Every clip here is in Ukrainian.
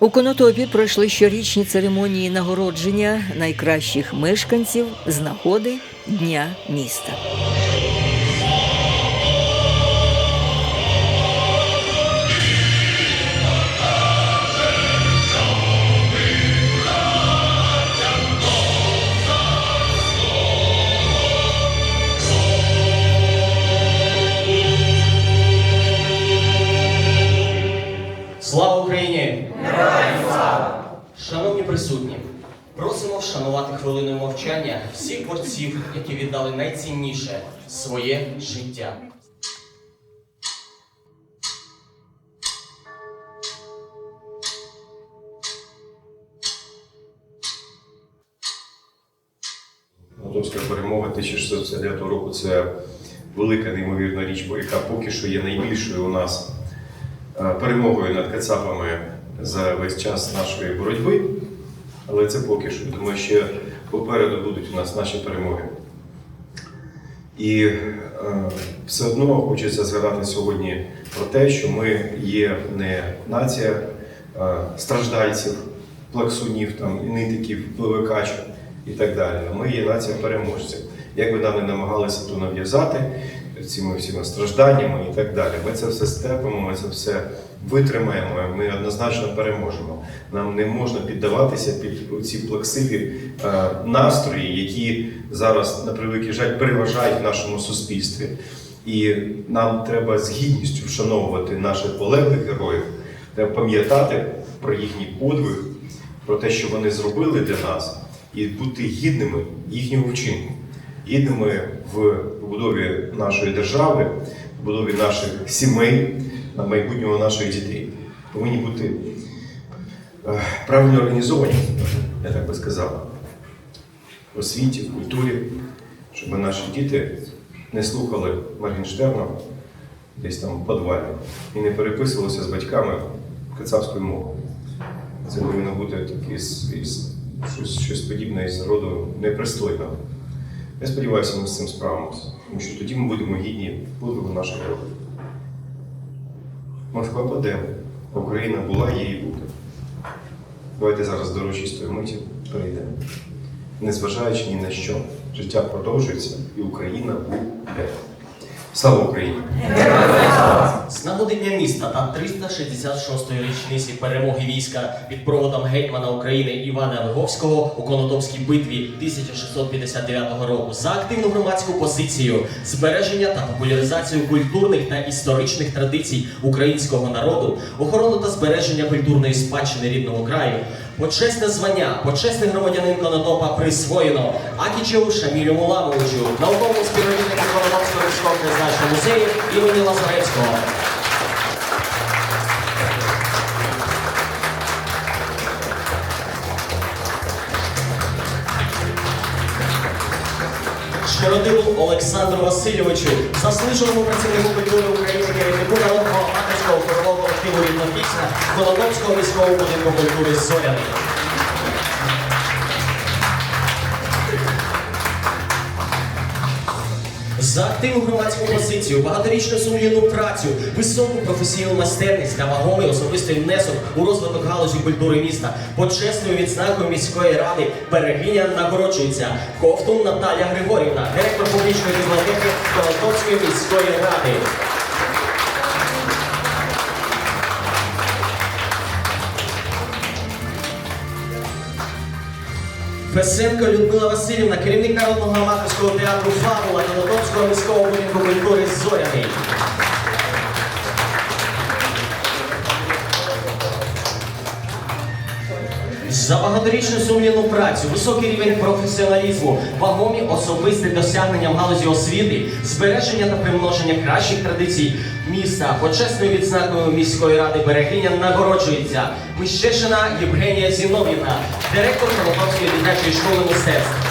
У Конотопі пройшли щорічні церемонії нагородження найкращих мешканців з нагоди Дня міста. Борців, які віддали найцінніше своє життя. Готовська перемога 1659 року це велика неймовірна річ, яка поки що є найбільшою у нас е, перемогою над кацапами за весь час нашої боротьби. Але це поки що. Думаю, ще попереду будуть у нас наші перемоги. І е, все одно хочеться згадати сьогодні про те, що ми є не нація е, страждальців, плаксунів, там, нитиків, пливикачів і так далі. Ми є нація переможців. Як би нам не намагалися то нав'язати цими всіма стражданнями і так далі. Ми це все стерпимо, ми це все витримаємо, ми однозначно переможемо. Нам не можна піддаватися під ці плаксиві е, настрої, які зараз, на превеликий жаль, переважають в нашому суспільстві. І нам треба з гідністю вшановувати наших полеглих героїв, треба пам'ятати про їхній подвиг, про те, що вони зробили для нас, і бути гідними їхнього вчинку, гідними в побудові нашої держави, в побудові наших сімей, на майбутнього наших дітей. Повинні бути е, правильно організовані, я так би сказав, в освіті, в культурі, щоб наші діти не слухали Моргенштерна десь там в підвалі і не переписувалися з батьками кацапською мовою. Це повинно бути таке щось, щось подібне із роду непристойного. Я сподіваюся, ми з цим справимося, тому що тоді ми будемо гідні подвигу наших героїв. Москва паде, Україна була, є і буде. Давайте зараз до рочистої миті перейдемо. Незважаючи ні на що, життя продовжується і Україна буде. Слава Україні! З нагоди міста та 366-ї річниці перемоги війська під проводом гетьмана України Івана Виговського у Конотопській битві 1659 року за активну громадську позицію, збереження та популяризацію культурних та історичних традицій українського народу, охорону та збереження культурної спадщини рідного краю. Почесне звання, почесний громадянин Конотопа присвоєно Акічеву Шамілю Муламовичу, науковому співробітнику Конотопського військово-призначного музею імені Лазаревського. Широдилу Олександру Васильовичу, заслуженому працівнику культури України, керівнику народного авторського хорового колективу «Рівнопісня» Колокольського міського будинку культури «Зоряний». За активну громадську позицію, багаторічну сумлінну працю, високу професійну майстерність та вагомий особистий внесок у розвиток галузі культури міста, почесною відзнакою міської ради берегиня нагороджується Ковтун Наталя Григорівна, директор публічної бібліотеки Конотопської міської ради. Фесенко Людмила Васильівна, керівник народного аматорського театру Фабула Конотопського міського будинку культури Зоряний. За багаторічну сумлінну працю, високий рівень професіоналізму, вагомі особисті досягнення в галузі освіти, збереження та примноження кращих традицій міста, почесною відзнакою міської ради берегиня нагороджується Мищешина Євгенія Зінов'ївна, директор Конотопської дитячої школи мистецтв.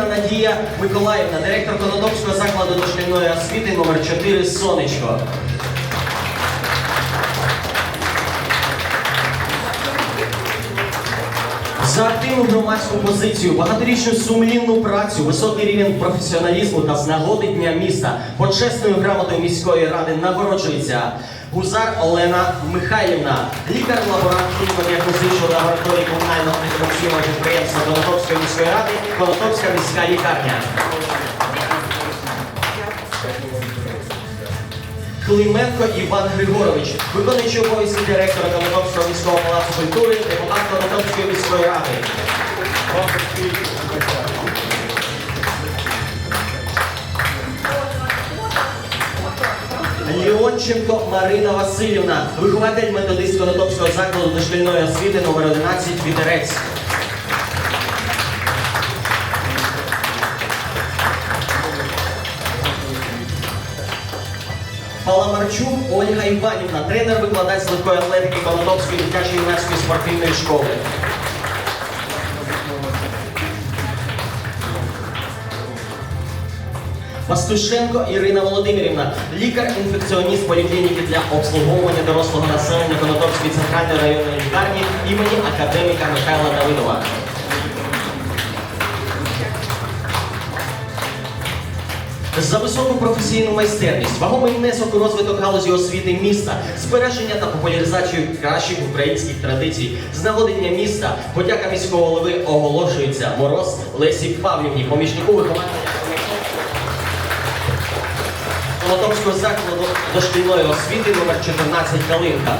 Шатокіна Надія Миколаївна, директор Конотопського закладу дошкільної освіти номер 4 Сонечко. За активну громадську позицію, багаторічну сумлінну працю, високий рівень професіоналізму та з нагоди дня міста почесною грамотою міської ради нагороджується Гузар Олена Михайлівна, лікар-лаборант хіміко-діагностичної лабораторії комунального інформаційного підприємства Конотопської міської ради, Конотопська міська лікарня. Клименко Іван Григорович, виконуючий обов'язки директора Конотопського міського палацу культури, депутат Конотопської міської ради. Леонченко Марина Васильівна, вихователь методист Конотопського закладу дошкільної освіти номер 11 Вітерець. Паламарчук Ольга Іванівна, тренер-викладач легкої атлетики Конотопської дитячої юнацької спортивної школи. Пастушенко Ірина Володимирівна, лікар-інфекціоніст поліклініки для обслуговування дорослого населення Конотопської центральної районної лікарні імені академіка Михайла Давидова. За високу професійну майстерність, вагомий внесок у розвиток галузі освіти міста, збереження та популяризацію кращих українських традицій, з міста, подяка міського голови оголошується Мороз Лесі Павлівні, помічнику виховання Конотопського закладу дошкільної освіти номер 14 Калинка.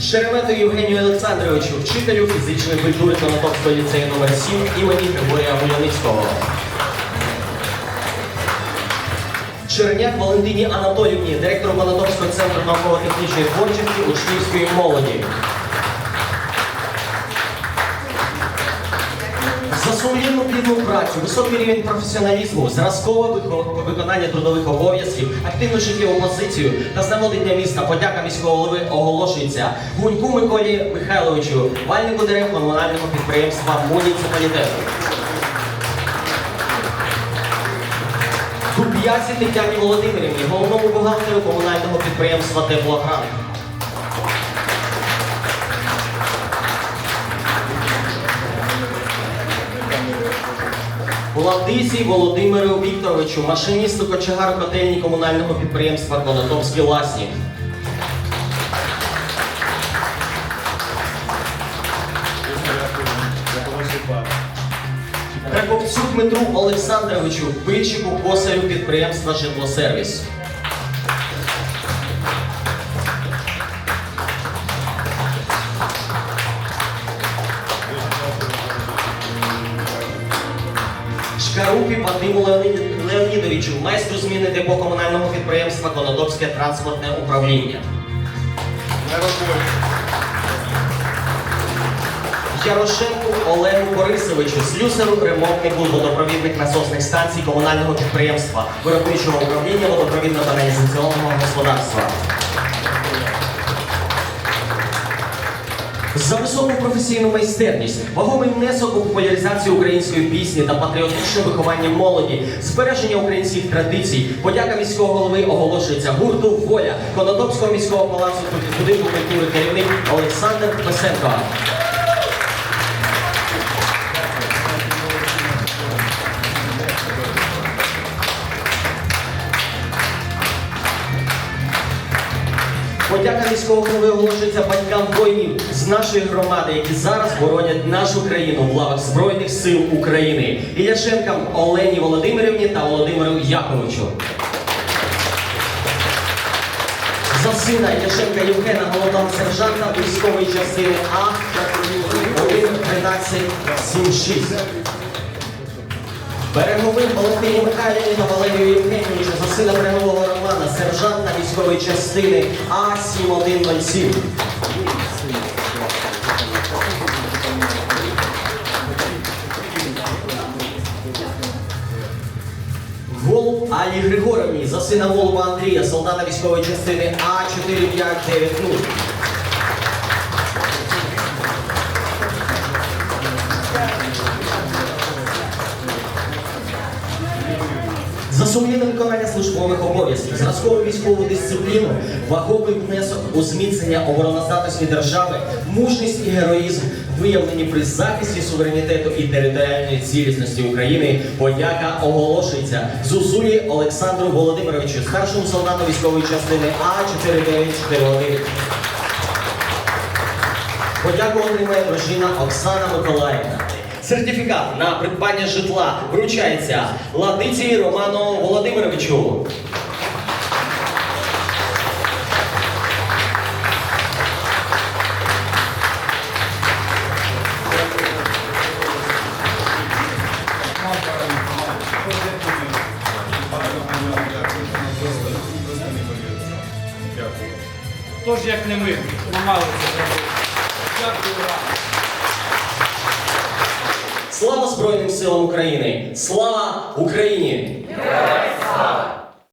Шеремету Євгенію Олександровичу, вчителю фізичної культури Конотопського ліцею номер 7 імені Григорія Буяницького. Черняк Валентині Анатоліївні, директору Конотопського центру науково-технічної творчості учнівської молоді. Сумлінну плідну працю, високий рівень професіоналізму, зразкове виконання трудових обов'язків, активну життєву позицію та з міста подяка міського голови оголошується Гуньку Миколі Михайловичу, вальнику директору комунального підприємства муніципалітету. Дуб'язі Тетяні Володимирівні, головному бухгалтеру комунального підприємства Теплоград. Владисі Володимиру Вікторовичу, машиністу кочегару котельні комунального підприємства Конотопські Ласні. Краковцю Дмитру Олександровичу, пильчику косарю підприємства Житлосервіс. Шкарупі Вадиму Леонідовичу, майстру зміни депо комунального підприємства Конотопське транспортне управління. Ярошенку Олегу Борисовичу, слюсару, ремонтнику водопровідних насосних станцій комунального підприємства, виробничого управління водопровідно-каналізаційного господарства. За високу професійну майстерність, вагомий внесок у популяризацію української пісні та патріотичне виховання молоді, збереження українських традицій, подяка міського голови оголошується гурту Воля Конотопського міського палацу будинку культури керівник Олександр Песенко. Подяка міського голови оголошується батькам воїнів з нашої громади, які зараз боронять нашу країну в лавах Збройних сил України. Іляшенкам Олені Володимирівні та Володимиру Яковичу. За сина Яшенка Євгена, головного сержанта військової частини А 11376. Береговим Валентині Михайлівні та Валерію Євгенійовичу за сина берегового Романа, сержанта військової частини А7107. Голуб Алі Григоровні за сина Голуба Андрія, солдата військової частини А4590. Виконання службових обов'язків, зразкову військову дисципліну, ваговий внесок у зміцнення обороноздатності держави, мужність і героїзм, виявлені при захисті суверенітету і територіальної цілісності України. Подяка оголошується Зузулі Олександру Володимировичу, старшому солдату військової частини А 4941. Подяку отримає дружина Оксана Миколаївна. Сертифікат на придбання житла вручається Ладиці Роману Володимировичу. Тож як не ми, ламали це. Дякую вам. Слава Збройним силам України! Слава Україні!